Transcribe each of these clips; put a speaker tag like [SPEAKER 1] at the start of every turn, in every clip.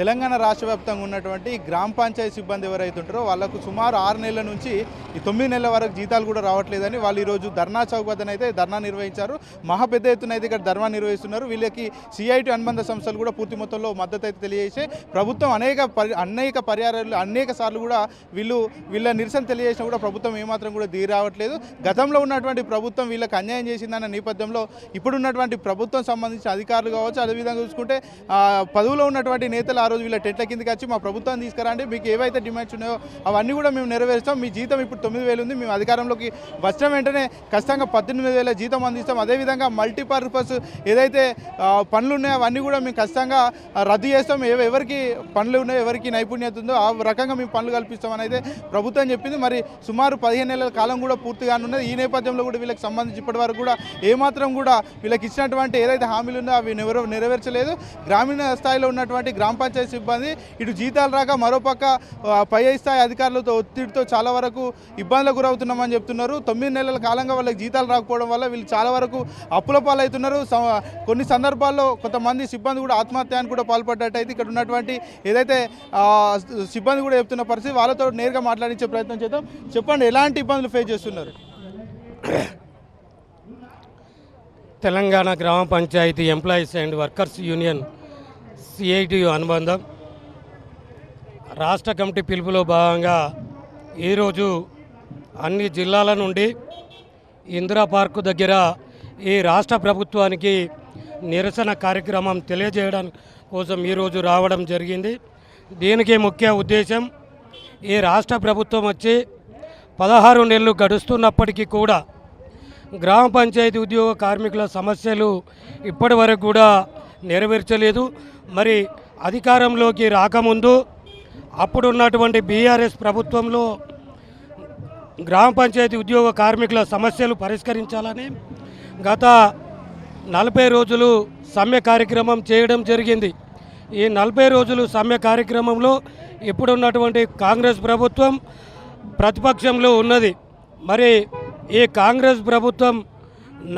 [SPEAKER 1] తెలంగాణ రాష్ట్ర వ్యాప్తంగా ఉన్నటువంటి గ్రామ పంచాయతీ సిబ్బంది ఎవరైతే ఉంటారో వాళ్ళకు సుమారు ఆరు నెలల నుంచి ఈ తొమ్మిది నెలల వరకు జీతాలు కూడా రావట్లేదని వాళ్ళు ఈరోజు ధర్నా చౌక్ వద్దన అయితే ధర్నా నిర్వహించారు. మహా పెద్ద ఎత్తున అయితే ఇక్కడ ధర్నా నిర్వహిస్తున్నారు. వీళ్ళకి సిఐటి అనుబంధ సంస్థలు కూడా పూర్తి మొత్తంలో మద్దతు అయితే తెలియజేసి ప్రభుత్వం అనేక పరి అనేక పర్యాలు అనేక సార్లు కూడా వీళ్ళు వీళ్ళ నిరసన తెలియజేసినా కూడా ప్రభుత్వం ఏమాత్రం కూడా దిగి రావట్లేదు. గతంలో ఉన్నటువంటి ప్రభుత్వం వీళ్ళకి అన్యాయం చేసిందన్న నేపథ్యంలో ఇప్పుడున్నటువంటి ప్రభుత్వం సంబంధించిన అధికారులు కావచ్చు అదేవిధంగా చూసుకుంటే పదవులో పదవిలో ఉన్నటువంటి నేతలు ఆ రోజు వీళ్ళ టెట్ల కిందకి వచ్చి మా ప్రభుత్వాన్ని తీసుకురండి. మీకు ఏవైతే డిమాండ్స్ ఉన్నాయో అవన్నీ కూడా మేము నెరవేరుస్తాం. మీ జీతం ఇప్పుడు తొమ్మిది వేలు ఉంది. మేము అధికారంలోకి వచ్చిన వెంటనే ఖచ్చితంగా పద్దెనిమిది వేల జీతం అందిస్తాం. అదేవిధంగా మల్టీపర్పస్ ఏదైతే పనులు ఉన్నాయో అవన్నీ కూడా మేము ఖచ్చితంగా రద్దు చేస్తాం. ఎవరికి పనులు ఉన్నాయో ఎవరికి నైపుణ్యత ఉందో ఆ రకంగా మేము పనులు కల్పిస్తామని అయితే ప్రభుత్వం చెప్పింది. మరి సుమారు పదిహేను నెలల కాలం కూడా పూర్తిగా ఉన్నది ఈ నేపథ్యంలో కూడా వీళ్ళకి సంబంధించి ఇప్పటి వరకు కూడా ఏమాత్రం కూడా వీళ్ళకి ఇచ్చినటువంటి ఏదైతే హామీలు ఉందో అవి నెరవేర్చలేదు. గ్రామీణ స్థాయిలో ఉన్నటువంటి గ్రామ పంచాయతీ సిబ్బంది ఇటు జీతాలు రాక మరోపక్క పై స్థాయి అధికారులతో ఒత్తిడితో చాలా వరకు ఇబ్బందులకు గురవుతున్నామని చెప్తున్నారు. తొమ్మిది నెలల కాలంగా వాళ్ళకి జీతాలు రాకపోవడం వల్ల వీళ్ళు చాలా వరకు అప్పుల పాలవుతున్నారు. స- కొన్ని సందర్భాల్లో కొంతమంది సిబ్బంది కూడా ఆత్మహత్యానికి కూడా పాల్పడ్డట్టయితే ఇక్కడ ఉన్నటువంటి ఏదైతే సిబ్బంది కూడా చెప్తున్న పరిస్థితి వాళ్ళతో నేరుగా మాట్లాడించే ప్రయత్నం చేద్దాం. చెప్పండి ఎలాంటి ఇబ్బందులు ఫేస్ చేస్తున్నారు?
[SPEAKER 2] తెలంగాణ గ్రామ panchayat employees and workers union CITU అనుబంధం. రాష్ట్ర కమిటీ పిలుపులో భాగంగా ఈరోజు అన్ని జిల్లాల నుండి ఇందిరా పార్కు దగ్గర ఈ రాష్ట్ర ప్రభుత్వానికి నిరసన కార్యక్రమం తెలియజేయడం కోసం ఈరోజు రావడం జరిగింది. దీనికి ముఖ్య ఉద్దేశం ఈ రాష్ట్ర ప్రభుత్వం వచ్చి పదహారు నెలలు గడుస్తున్నప్పటికీ కూడా గ్రామ పంచాయతీ ఉద్యోగ కార్మికుల సమస్యలు ఇప్పటి వరకు కూడా నెరవేర్చలేదు. మరి అధికారంలోకి రాకముందు అప్పుడున్నటువంటి బీఆర్ఎస్ ప్రభుత్వంలో గ్రామ పంచాయతీ ఉద్యోగ కార్మికుల సమస్యలు పరిష్కరించాలని గత నలభై రోజులు సమ్మె కార్యక్రమం చేయడం జరిగింది. ఈ నలభై రోజులు సమ్మె కార్యక్రమంలో ఇప్పుడున్నటువంటి కాంగ్రెస్ ప్రభుత్వం ప్రతిపక్షంలో ఉన్నది. మరి ఈ కాంగ్రెస్ ప్రభుత్వం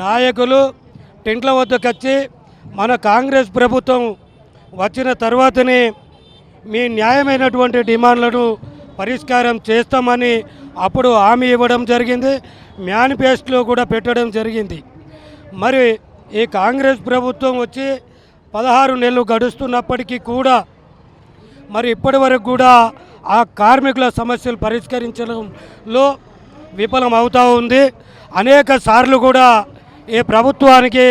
[SPEAKER 2] నాయకులు టెంట్ల వద్దకు వచ్చి మన కాంగ్రెస్ ప్రభుత్వం వచ్చిన తర్వాతనే మీ న్యాయమైనటువంటి డిమాండ్లను పరిష్కారం చేస్తామని అప్పుడు హామీ ఇవ్వడం జరిగింది. మేనిఫెస్టోలో కూడా పెట్టడం జరిగింది. మరి ఈ కాంగ్రెస్ ప్రభుత్వం వచ్చి పదహారు నెలలు గడుస్తున్నప్పటికీ కూడా మరి ఇప్పటి వరకు కూడా ఆ కార్మికుల సమస్యలు పరిష్కరించడంలో విఫలం అవుతూ ఉంది. అనేక సార్లు కూడా ఈ ప్రభుత్వానికి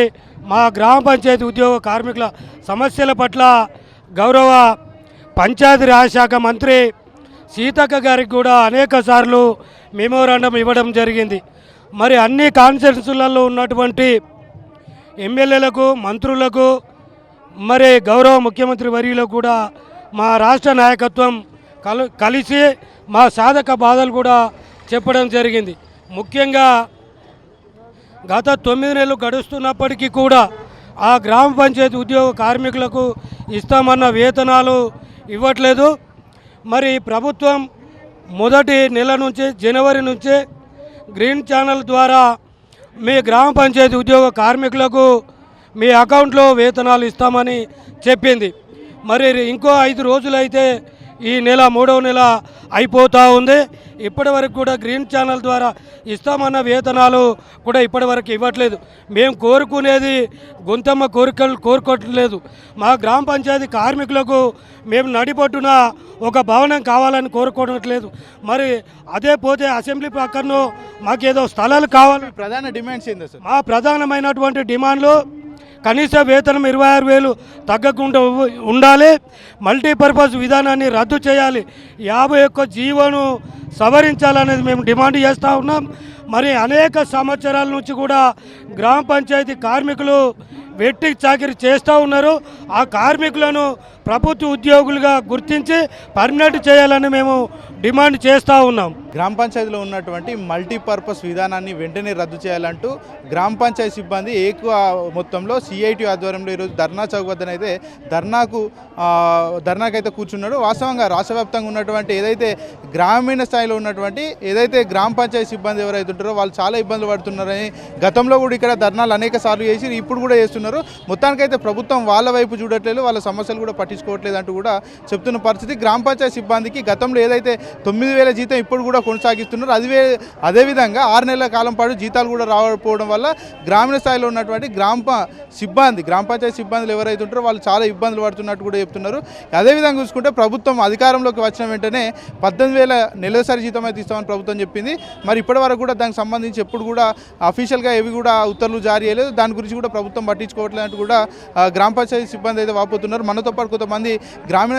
[SPEAKER 2] మా గ్రామ పంచాయతీ ఉద్యోగ కార్మికుల సమస్యల పట్ల గౌరవ పంచాయతీ రాజ్ శాఖ మంత్రి సీతక్క గారికి కూడా అనేక సార్లు మెమోరాండం ఇవ్వడం జరిగింది. మరి అన్ని కాన్స్టిట్యూన్సీలలో ఉన్నటువంటి ఎమ్మెల్యేలకు మంత్రులకు మరి గౌరవ ముఖ్యమంత్రి వర్యులకు కూడా మా రాష్ట్ర నాయకత్వం కలిసి మా సాధక బాధలు కూడా చెప్పడం జరిగింది. ముఖ్యంగా గత తొమ్మిది నెలలు గడుస్తున్నప్పటికీ కూడా ఆ గ్రామ పంచాయతీ ఉద్యోగ కార్మికులకు ఇస్తామన్న వేతనాలు ఇవ్వట్లేదు. మరి ప్రభుత్వం మొదటి నెల నుంచి జనవరి నుంచే గ్రీన్ ఛానల్ ద్వారా మీ గ్రామ పంచాయతీ ఉద్యోగ కార్మికులకు మీ అకౌంట్లో వేతనాలు ఇస్తామని చెప్పింది. మరి ఇంకో ఐదు రోజులైతే ఈ నెల మూడవ నెల అయిపోతూ ఉంది. ఇప్పటి వరకు కూడా గ్రీన్ ఛానల్ ద్వారా ఇస్తామన్న వేతనాలు కూడా ఇప్పటి వరకు ఇవ్వట్లేదు. మేము కోరుకునేది గొంతమ్మ కోరికలు కోరుకోవట్లేదు. మా గ్రామ పంచాయతీ కార్మికులకు మేము నడిపట్టున ఒక భవనం కావాలని కోరుకోవట్లేదు. మరి అదే పోతే అసెంబ్లీ పక్కన మాకేదో స్థలాలు కావాలి.
[SPEAKER 1] ప్రధాన డిమాండ్స్ అసలు
[SPEAKER 2] మా ప్రధానమైనటువంటి డిమాండ్లు కనీస వేతనం ఇరవై ఆరు వేలు తగ్గకుండా ఉండాలి. మల్టీపర్పస్ విధానాన్ని రద్దు చేయాలి. యాభై ఒక్క జీవోను సవరించాలనేది మేము డిమాండ్ చేస్తూ ఉన్నాం. మరి అనేక సంవత్సరాల నుంచి కూడా గ్రామ పంచాయతీ కార్మికులు వెట్టి చాకిరి చేస్తూ ఉన్నారు. ఆ కార్మికులను ప్రభుత్వ ఉద్యోగులుగా గుర్తించి పర్మనెంట్ చేయాలని మేము డిమాండ్ చేస్తూ ఉన్నాం.
[SPEAKER 1] గ్రామ పంచాయతీలో ఉన్నటువంటి మల్టీపర్పస్ విధానాన్ని వెంటనే రద్దు చేయాలంటూ గ్రామ పంచాయతీ సిబ్బంది ఎక్కువ మొత్తంలో సిఐటి ఆధ్వర్యంలో ఈరోజు ధర్నా చౌక్ వద్దనైతే ధర్నాకు ధర్నాకైతే కూర్చున్నాడు. వాస్తవంగా రాష్ట్ర వ్యాప్తంగా ఉన్నటువంటి ఏదైతే గ్రామీణ స్థాయిలో ఉన్నటువంటి ఏదైతే గ్రామ పంచాయతీ సిబ్బంది ఎవరైతే ఉంటారో వాళ్ళు చాలా ఇబ్బందులు పడుతున్నారని గతంలో కూడా ఇక్కడ ధర్నాలు అనేక సార్లు చేసి ఇప్పుడు కూడా చేస్తున్నారు. మొత్తానికైతే ప్రభుత్వం వాళ్ళ వైపు చూడట్లేదు వాళ్ళ సమస్యలు కూడా పట్టించుకోవట్లేదు అంటూ కూడా చెప్తున్న పరిస్థితి. గ్రామ పంచాయతీ సిబ్బందికి గతంలో ఏదైతే తొమ్మిది వేల జీతం ఇప్పుడు కూడా కొనసాగిస్తున్నారు అదే అదేవిధంగా ఆరు నెలల కాలం పాటు జీతాలు కూడా రాకపోవడం వల్ల గ్రామీణ స్థాయిలో ఉన్నటువంటి గ్రామ సిబ్బంది గ్రామ పంచాయతీ సిబ్బందులు ఎవరైతే ఉంటారో వాళ్ళు చాలా ఇబ్బందులు పడుతున్నట్టు కూడా చెప్తున్నారు. అదేవిధంగా చూసుకుంటే ప్రభుత్వం అధికారంలోకి వచ్చిన వెంటనే పద్దెనిమిది వేల నెలసరి జీతం అయితే ఇస్తామని ప్రభుత్వం చెప్పింది. మరి ఇప్పటి వరకు కూడా దానికి సంబంధించి ఎప్పుడు కూడా అఫీషియల్గా ఏవి కూడా ఉత్తర్వులు జారీ చేయలేదు. దాని గురించి కూడా ప్రభుత్వం పట్టించుకోవట్లేదు కూడా గ్రామ పంచాయతీ సిబ్బంది అయితే వాపోతున్నారు. మనతో పాటు కొంతమంది గ్రామీణ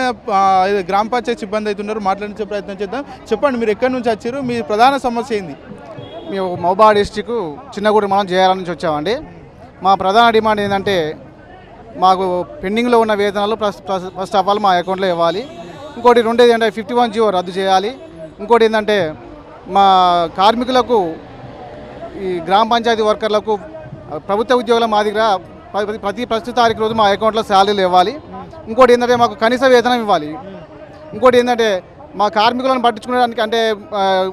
[SPEAKER 1] గ్రామ పంచాయతీ సిబ్బంది అయితే ఉన్నారు. మాట్లాడించే ప్రయత్నం చేద్దాం. చెప్పండి మీరు ఎక్కడి నుంచి వచ్చారు? మీ ప్రధాన సమస్య ఏంది?
[SPEAKER 3] మేము మహబా డిస్టిక్ చిన్నగూడి మనం చేయాలని నుంచి వచ్చామండి. మా ప్రధాన డిమాండ్ ఏంటంటే మాకు పెండింగ్లో ఉన్న వేతనాలు ఫస్ట్ ఫస్ట్ ఆఫ్ ఆల్ మా అకౌంట్లో ఇవ్వాలి. ఇంకోటి రెండేది ఏంటంటే ఫిఫ్టీ వన్ జీవో రద్దు చేయాలి. ఇంకోటి ఏంటంటే మా కార్మికులకు ఈ గ్రామ పంచాయతీ వర్కర్లకు ప్రభుత్వ ఉద్యోగుల మాదిరిగా ప్రతి- ప్రతి ప్రస్తుత తారీఖు రోజు మా అకౌంట్లో శాలరీలు ఇవ్వాలి. ఇంకోటి ఏంటంటే మాకు కనీస వేతనం ఇవ్వాలి. ఇంకోటి ఏంటంటే మా కార్మికులను పట్టించుకోవడానికి అంటే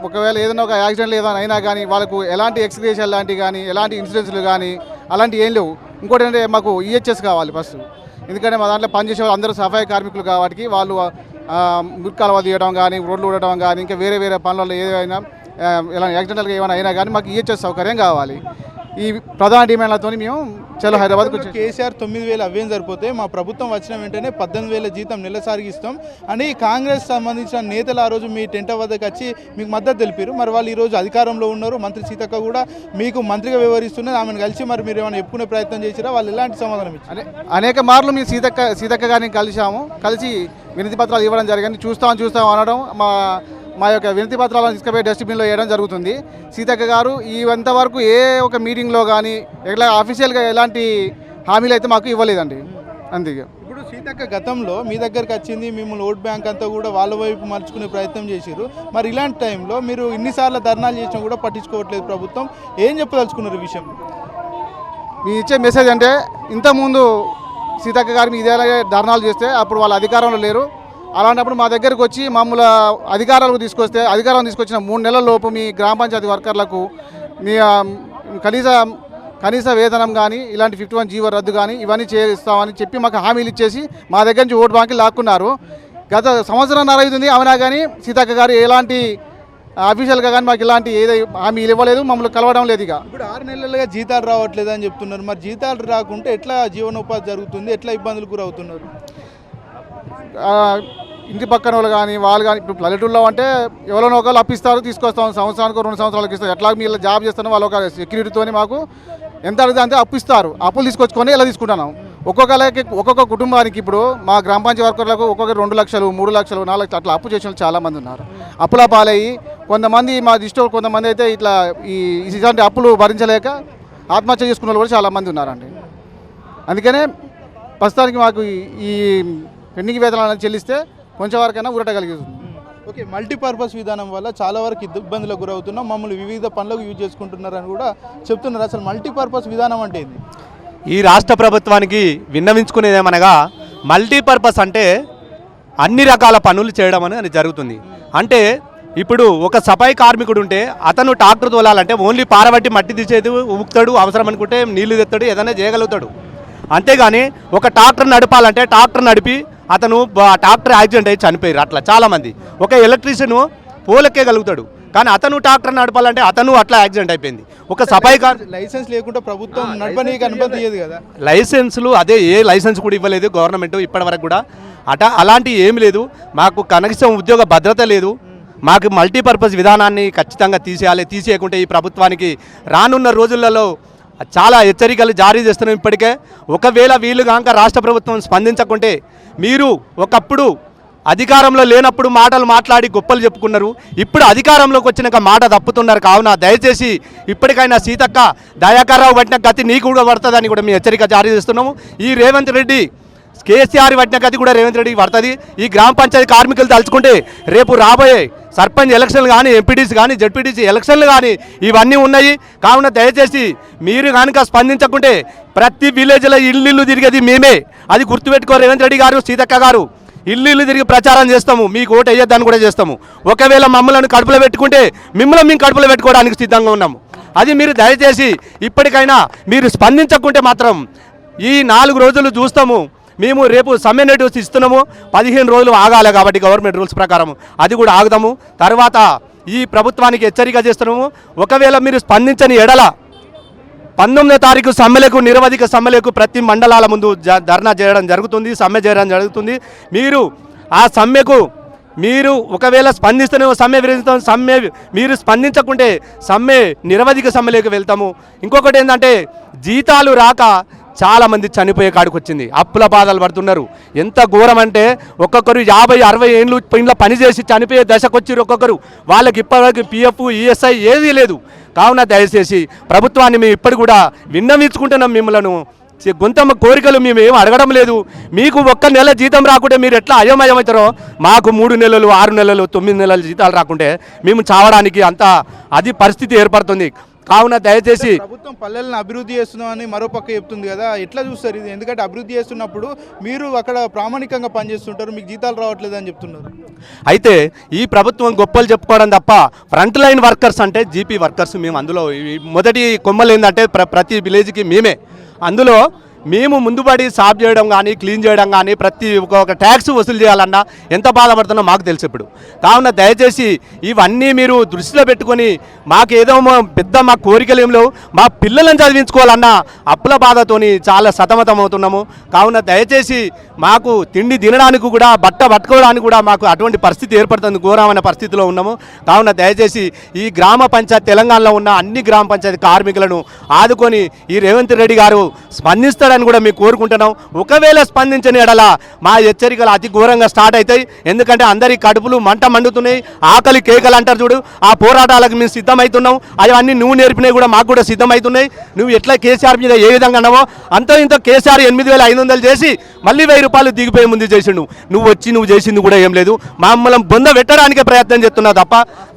[SPEAKER 3] ఒకవేళ ఏదైనా ఒక యాక్సిడెంట్ ఏదైనా అయినా కానీ వాళ్ళకు ఎలాంటి ఎక్స్గ్రేషన్ లాంటివి కానీ ఎలాంటి ఇన్సూరెన్స్లు కానీ అలాంటివి ఏం లేవు. ఇంకోటి ఏంటంటే మాకు ఈహెచ్ఎస్ కావాలి ఫస్ట్. ఎందుకంటే మా దాంట్లో పనిచేసే వాళ్ళు అందరూ సఫాయి కార్మికులు కాబట్టి వాళ్ళు మురికాలువ తీయడం కానీ రోడ్లు ఊడటం కానీ ఇంకా వేరే వేరే పనులలో ఏదైనా ఇలా యాక్సిడెంటల్గా ఏమైనా అయినా కానీ మాకు ఈహెచ్ఎస్ సౌకర్యం కావాలి. ఈ ప్రధాన డిమాండ్లతో మేము చలో హైదరాబాద్కి వచ్చేసాం.
[SPEAKER 1] కేసీఆర్ తొమ్మిది వేలు అవేం సరిపోతే మా ప్రభుత్వం వచ్చిన వెంటనే పద్దెనిమిది వేల జీతం నెలసారికి ఇస్తాం అని కాంగ్రెస్ సంబంధించిన నేతలు ఆ రోజు మీ టెంట వద్దకు వచ్చి మీకు మద్దతు తెలిపారు. మరి వాళ్ళు ఈ రోజు అధికారంలో ఉన్నారు. మంత్రి సీతక్క కూడా మీకు మంత్రిగా వ్యవహరిస్తున్నది. ఆమెను కలిసి మరి మీరు ఏమైనా చెప్పుకునే ప్రయత్నం చేసిరా వాళ్ళు ఎలాంటి సమాధానం ఇచ్చారు?
[SPEAKER 3] అనే అనేక మార్లు మేము సీతక్క సీతక్క గారిని కలిసాము కలిసి వినతి పత్రాలు ఇవ్వడం జరిగింది. చూస్తాం చూస్తాం అనడం మా మా యొక్క వినతి పత్రాలను తీసుకుపోయి డస్ట్బిన్లో వేయడం జరుగుతుంది. సీతక్క గారు ఈ వరకు ఏ ఒక మీటింగ్లో కానీ ఎట్లా అఫీషియల్గా ఎలాంటి హామీలు అయితే మాకు ఇవ్వలేదండి. అందుకే.
[SPEAKER 1] ఇప్పుడు సీతక్క గతంలో మీ దగ్గరకు వచ్చింది మిమ్మల్ని ఓట్ బ్యాంక్ అంతా కూడా వాళ్ళ వైపు మలుచుకునే ప్రయత్నం చేసిరు మరి ఇలాంటి టైంలో మీరు ఇన్నిసార్లు ధర్నాలు చేసినా కూడా పట్టించుకోవట్లేదు ప్రభుత్వం. ఏం చెప్పదలుచుకున్నారు ఈ విషయం?
[SPEAKER 3] మీ ఇచ్చే మెసేజ్ అంటే ఇంతకుముందు సీతక్క గారి మీద ఇదే ధర్నాలు చేస్తే అప్పుడు వాళ్ళ అధికారంలో లేరు. అలాంటప్పుడు మా దగ్గరకు వచ్చి మమ్మల్ని అధికారాలకు తీసుకొస్తే అధికారం తీసుకొచ్చిన మూడు నెలల లోపు మీ గ్రామ పంచాయతీ వర్కర్లకు మీ కనీస కనీస వేతనం కానీ ఇలాంటి ఫిఫ్టీ వన్ జీవో రద్దు కానీ ఇవన్నీ చేస్తామని చెప్పి మాకు హామీలు ఇచ్చేసి మా దగ్గర నుంచి ఓటు బ్యాంకులు లాక్కున్నారు. గత సంవత్సరం అవుతుంది అవునా కానీ సీతక్క గారు ఎలాంటి అఫీషియల్గా కానీ మాకు ఇలాంటి ఏదో హామీలు ఇవ్వలేదు మమ్మల్ని కలవడం లేదు ఇక.
[SPEAKER 1] ఇప్పుడు ఆరు నెలలుగా జీతాలు రావట్లేదు అని చెప్తున్నారు. మరి జీతాలు రాకుంటే ఎట్లా జీవనోపాధి జరుగుతుంది? ఎట్లా ఇబ్బందులు గురవుతున్నారు?
[SPEAKER 3] ఇంటి పక్కన వాళ్ళు కానీ వాళ్ళు కానీ ఇప్పుడు పల్లెటూరులో అంటే ఎవరైనా ఒకళ్ళు అప్పిస్తారు తీసుకొస్తాం సంవత్సరానికి రెండు సంవత్సరాలకు ఇస్తారు. ఎట్లా మీరు జాబ్ చేస్తానో వాళ్ళు ఒక సెక్యూరిటీతో మాకు ఎంత అడిగితే అంతే అప్పిస్తారు. అప్పులు తీసుకొచ్చుకొని ఇలా తీసుకుంటున్నాం. ఒక్కొక్కరికి ఒక్కొక్క కుటుంబానికి ఇప్పుడు మా గ్రామ పంచాయతీ వర్కర్లకు ఒక్కొక్క రెండు లక్షలు మూడు లక్షలు నాలుగు లక్షలు అట్లా అప్పు చేసిన వాళ్ళు ఉన్నారు. అప్పుల పాలయ్యి కొంతమంది మా దృష్టిలో కొంతమంది అయితే ఇట్లా ఈ ఇలాంటి అప్పులు భరించలేక ఆత్మహత్య చేసుకున్న వాళ్ళు కూడా చాలామంది ఉన్నారండి. అందుకనే ప్రస్తుతానికి మాకు ఈ- ఈ పెండింగ్ వేతనాలను చెల్లిస్తే కొంచెం వరకైనా ఊరట కలిగిస్తుంది.
[SPEAKER 1] ఓకే మల్టీపర్పస్ విధానం వల్ల చాలా వరకు ఇద్ద- ఇబ్బందులకు గురవుతున్నాం మమ్మల్ని వివిధ పనులకు యూజ్ చేసుకుంటున్నారని కూడా చెప్తున్నారు. అసలు మల్టీపర్పస్ విధానం అంటే ఏంది?
[SPEAKER 4] ఈ రాష్ట్ర ప్రభుత్వానికి విన్నవించుకునేదేమనగా మల్టీపర్పస్ అంటే అన్ని రకాల పనులు చేయడం అనేది జరుగుతుంది. అంటే ఇప్పుడు ఒక సఫాయి కార్మికుడు ఉంటే అతను ట్రాక్టర్ తోలాలంటే ఓన్లీ పారబట్టి మట్టి తీసేది ఊపుతాడు అవసరం అనుకుంటే నీళ్ళు తెస్తాడు ఏదైనా చేయగలుగుతాడు. అంతేగాని ఒక ట్రాక్టర్ నడపాలంటే ట్రాక్టర్ నడిపి అతను ట్రాక్టర్ యాక్సిడెంట్ అయ్యి చనిపోయారు అట్లా చాలామంది. ఒక ఎలక్ట్రీషియన్ పోలకే గలుగుతాడు కానీ అతను ట్రాక్టర్ నడపాలంటే అతను అట్లా యాక్సిడెంట్ అయిపోయింది. ఒక సఫాయి కార్
[SPEAKER 1] లైసెన్స్ లేకుండా ప్రభుత్వం నడపనీకి అనుమతి కదా?
[SPEAKER 4] లైసెన్సులు అదే ఏ లైసెన్స్ కూడా ఇవ్వలేదు గవర్నమెంట్ ఇప్పటివరకు కూడా. అట అలాంటి ఏమి లేదు. మాకు కనీసం ఉద్యోగ భద్రత లేదు. మాకు మల్టీపర్పస్ విధానాన్ని ఖచ్చితంగా తీసేయాలి తీసేయకుంటే ఈ ప్రభుత్వానికి రానున్న రోజులలో చాలా హెచ్చరికలు జారీ చేస్తున్నాం ఇప్పటికే. ఒకవేళ వీళ్ళు కాక రాష్ట్ర ప్రభుత్వం స్పందించకుంటే మీరు ఒకప్పుడు అధికారంలో లేనప్పుడు మాటలు మాట్లాడి గొప్పలు చెప్పుకున్నారు. ఇప్పుడు అధికారంలోకి వచ్చినాక మాట తప్పుతున్నారు కావున దయచేసి ఇప్పటికైనా సీతక్క దయాకర్రావు పట్టిన గతి నీకు కూడా పడుతుందని కూడా మేము హెచ్చరిక జారీ చేస్తున్నాము. ఈ రేవంత్ రెడ్డి కేసీఆర్ పట్టిన గతి కూడా రేవంత్ రెడ్డికి పడుతుంది. ఈ గ్రామ పంచాయతీ కార్మికులు తలుచుకుంటే రేపు రాబోయే సర్పంచ్ ఎలక్షన్లు కానీ ఎంపీటీసీ కానీ జడ్పీటీసీ ఎలక్షన్లు కానీ ఇవన్నీ ఉన్నాయి. కావున దయచేసి మీరు కనుక స్పందించకుంటే ప్రతి విలేజ్లో ఇల్లు ఇల్లు తిరిగేది మేమే. అది గుర్తుపెట్టుకో రేవంత్ రెడ్డి గారు సీతక్క గారు. ఇల్లు ఇల్లు తిరిగి ప్రచారం చేస్తాము. మీకు ఓటు వేయొద్దని కూడా చేస్తాము. ఒకవేళ మమ్మల్ని కడుపులో పెట్టుకుంటే మిమ్మల్ని మేము కడుపులో పెట్టుకోవడానికి సిద్ధంగా ఉన్నాము. అది మీరు దయచేసి ఇప్పటికైనా మీరు స్పందించకుంటే మాత్రం ఈ నాలుగు రోజులు చూస్తాము. మేము రేపు సమ్మె నోటీస్ ఇస్తున్నాము. పదిహేను రోజులు ఆగాలి కాబట్టి గవర్నమెంట్ రూల్స్ ప్రకారం. అది కూడా ఆగుదాము. తర్వాత ఈ ప్రభుత్వానికి హెచ్చరిక చేస్తున్నాము. ఒకవేళ మీరు స్పందించని ఎడల పంతొమ్మిదో తారీఖు సమ్మెలకు నిరవధిక సమ్మెలకు ప్రతి మండలాల ముందు జ ధర్నా చేయడం జరుగుతుంది సమ్మె చేయడం జరుగుతుంది. మీరు ఆ సమ్మెకు మీరు ఒకవేళ స్పందిస్తున్న సమ్మె విరమిస్తాం సమ్మె మీరు స్పందించకుంటే సమ్మె నిరవధిక సమ్మెలోకి వెళ్తాము. ఇంకొకటి ఏంటంటే జీతాలు రాక చాలామంది చనిపోయే కాడికి వచ్చింది. అప్పుల బాధలు పడుతున్నారు. ఎంత ఘోరం అంటే ఒక్కొక్కరు యాభై అరవై ఏళ్ళు ఇంట్లో పనిచేసి చనిపోయే దశకు వచ్చి ఒక్కొక్కరు. వాళ్ళకి ఇప్పటివరకు పిఎఫ్ ఈఎస్ఐ ఏదీ లేదు. కావున దయచేసి ప్రభుత్వాన్ని మేము ఇప్పటి కూడా విన్నవించుకుంటున్నాం మిమ్మలను. చి- గొంతమ్మ కోరికలు మేము ఏం అడగడం లేదు. మీకు ఒక్క నెల జీతం రాకుంటే మీరు ఎట్లా అయోమయమవుతారో మాకు మూడు నెలలు ఆరు నెలలు తొమ్మిది నెలలు జీతాలు రాకుంటే మేము చావడానికి అంత అది పరిస్థితి ఏర్పడుతుంది. కావున దయచేసి
[SPEAKER 1] ప్రభుత్వం పల్లెలను అభివృద్ధి చేస్తున్నామని మరో పక్క చెప్తుంది కదా. ఎట్లా చూస్తారు ఇది? ఎందుకంటే అభివృద్ధి చేస్తున్నప్పుడు మీరు అక్కడ ప్రామాణికంగా పనిచేస్తుంటారు మీకు జీతాలు రావట్లేదు అని చెప్తున్నారు.
[SPEAKER 4] అయితే ఈ ప్రభుత్వం గొప్పలు చెప్పుకోవడం తప్ప ఫ్రంట్ లైన్ వర్కర్స్ అంటే జీపీ వర్కర్స్ మేము అందులో మొదటి కొమ్మలు ఏంటంటే ప్ర ప్రతి విలేజ్కి మేమే. అందులో మేము ముందుపడి సాఫ్ చేయడం కానీ క్లీన్ చేయడం కానీ ప్రతి ఒక్క ట్యాక్స్ వసూలు చేయాలన్నా ఎంత బాధపడుతున్నా మాకు తెలుసు ఇప్పుడు. కావున దయచేసి ఇవన్నీ మీరు దృష్టిలో పెట్టుకొని మాకు ఏదో మా పెద్ద మా కోరికలు ఏం లేవు. మా పిల్లలను చదివించుకోవాలన్నా అప్పుల బాధతోని చాలా సతమతం అవుతున్నాము. కావున దయచేసి మాకు తిండి తినడానికి కూడా బట్ట పట్టుకోవడానికి కూడా మాకు అటువంటి పరిస్థితి ఏర్పడుతుంది. ఘోరమైన పరిస్థితిలో ఉన్నాము. కావున దయచేసి ఈ గ్రామ పంచాయతీ తెలంగాణలో ఉన్న అన్ని గ్రామ పంచాయతీ కార్మికులను ఆదుకొని ఈ రేవంత్ రెడ్డి గారు స్పందిస్తాడని కూడా మీకు కోరుకుంటున్నాం. ఒకవేళ స్పందించని ఎడల మా హెచ్చరికలు అతి ఘోరంగా స్టార్ట్ అవుతాయి. ఎందుకంటే అందరి కడుపులు మంట మండుతున్నాయి. ఆకలి కేకలు అంటారు చూడు. ఆ పోరాటాలకు మేము సిద్ధమవుతున్నాం అవన్నీ నువ్వు నేర్పినవి కూడా మాకు కూడా సిద్ధమవుతున్నాయి నువ్వు ఎట్లా కేసీఆర్ మీద ఏ విధంగా అన్నావో అంతో ఇంత కేసీఆర్ ఎనిమిది వేల ఐదు వందలు చేసి మళ్ళీ వెయ్యి రూపాయలు దిగిపోయే ముందు చేసిండు. నువ్వు వచ్చి నువ్వు చేసింది కూడా ఏం లేదు. మమ్మల్ని బొంద పెట్టడానికే ప్రయత్నం చేస్తున్నావు తప్ప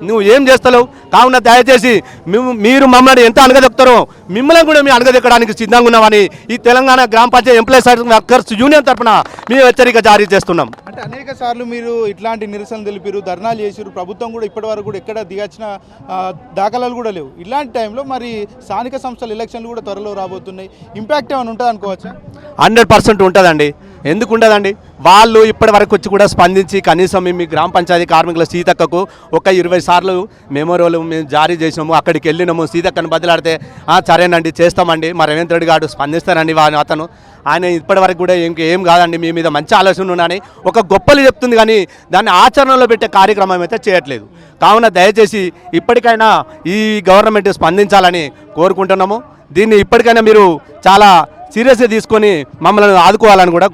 [SPEAKER 4] నువ్వు ఏం చేస్తలేవు? కావున దయచేసి మేము మీరు మమ్మల్ని ఎంత అనగదొక్కుతారో మిమ్మల్ని కూడా మేము అనగదెక్కడానికి సిద్ధంగా ఉన్నామని ఈ తెలంగాణ గ్రామ పంచాయతీ ఎంప్లాయీస్ వర్కర్స్ యూనియన్ తరఫున మేము హెచ్చరిక జారీ చేస్తున్నాం.
[SPEAKER 1] అంటే అనేక సార్లు మీరు ఇట్లాంటి నిరసనలు తెలిపారు ధర్నాలు చేసారు ప్రభుత్వం కూడా ఇప్పటి వరకు కూడా ఎక్కడ దిగచ్చిన దాఖలాలు కూడా లేవు. ఇలాంటి టైంలో మరి స్థానిక సంస్థల ఎలక్షన్లు కూడా త్వరలో రాబోతున్నాయి. ఇంపాక్ట్ ఏమైనా ఉంటుంది అనుకోవచ్చా
[SPEAKER 4] హండ్రెడ్ పర్సెంట్ ఉంటుందండి. ఎందుకు ఉండదండి వాళ్ళు ఇప్పటి వరకు వచ్చి కూడా స్పందించి కనీసం మేము మీ గ్రామ పంచాయతీ కార్మికుల సీతక్కకు ఒక ఇరవై సార్లు మెమోరియల్ మేము జారీ చేసినాము అక్కడికి వెళ్ళినాము సీతక్కను బదిలాడితే సరేనండి చేస్తామండి. మా రేవంత్ రెడ్డి గారు స్పందిస్తారండి వాని అతను. ఆయన ఇప్పటి వరకు కూడా ఏం ఏం కాదండి మీ మీద మంచి ఆలోచన ఉన్నాయని ఒక గొప్పలు చెప్తుంది కానీ దాన్ని ఆచరణలో పెట్టే కార్యక్రమం అయితే చేయట్లేదు. కావున దయచేసి ఇప్పటికైనా ఈ గవర్నమెంట్ స్పందించాలని కోరుకుంటున్నాము. దీన్ని ఇప్పటికైనా మీరు చాలా సీరియస్గా తీసుకొని మమ్మల్ని ఆదుకోవాలని కూడా